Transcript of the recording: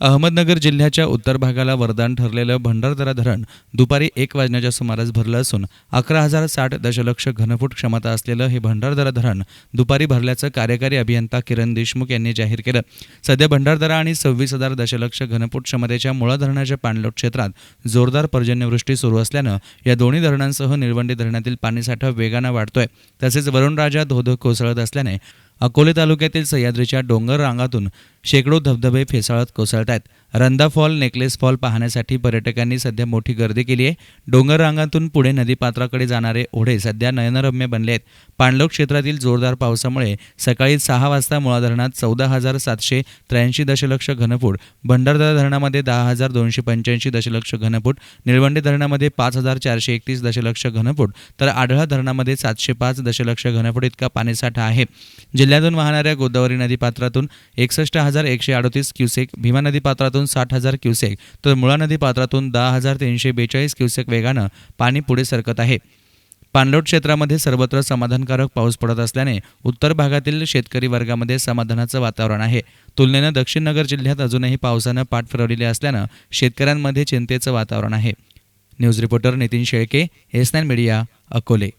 अहमदनगर जिल्ह्याच्या उत्तर भागाला वरदान ठरलेलं भंडारदरा धरण दुपारी एक वाजण्याच्या सुमारास भरलं असून अकरा हजार साठ दशलक्ष घनफूट क्षमता असलेलं हे भंडारदरा धरण दुपारी भरल्याचं कार्यकारी अभियंता किरण देशमुख यांनी जाहीर केलं. सध्या भंडारदरा आणि सव्वीस हजार दशलक्ष घनफूट क्षमतेच्या मुळा धरणाच्या पाणलोट क्षेत्रात जोरदार पर्जन्यवृष्टी सुरू असल्यानं या दोन्ही धरणांसह निळवंडी धरणातील पाणीसाठा वेगानं वाढतोय. तसेच वरुणराजा धोधो कोसळत असल्याने अकोले तालुक्यातील सह्याद्रीच्या डोंगर रांगातून शेकडो धबधबे फेसाळत कोसळत आहेत रंदा फॉल नेकलेस फॉल पाहण्यासाठी पर्यटकांनी सध्या मोठी गर्दी केली आहे. डोंगर रांगातून पुढे नदीपात्राकडे जाणारे ओढे सध्या नयनरम्य बनले आहेत. पाणलोक क्षेत्रातील जोरदार पावसामुळे सकाळी सहा वाजता मुळा धरणात चौदा हजार सातशे त्र्याऐंशी दशलक्ष घनफूट भंडारदरा धरणामध्ये दहा हजार दोनशे पंच्याऐंशी दशलक्ष घनफूट निळवंडे धरणामध्ये पाच हजार चारशे एकतीस दशलक्ष घनफूट तर आढळा धरणामध्ये सातशे पाच दशलक्ष घनफूट इतका पाणीसाठा आहे. जिल्ह्यातून वाहणाऱ्या गोदावरी नदीपात्रातून एकसष्ट हजार एकशे अडतीस क्युसेक भीमा नदी पात्रातून साठ हजार क्युसेक तर मुळा नदी पात्रातून दहा हजार तीनशे बेचाळीस क्युसेक वेगानं पाणी पुढे सरकत आहे. पाणलोट क्षेत्रामध्ये सर्वत्र समाधानकारक पाऊस पडत असल्याने उत्तर भागातील शेतकरी वर्गामध्ये समाधानाचं वातावरण आहे. तुलनेनं दक्षिण नगर जिल्ह्यात अजूनही पावसानं पाठ फिरवलेली असल्यानं शेतकऱ्यांमध्ये चिंतेचं वातावरण आहे. News reporter Nitin Shelke S nine media Akole.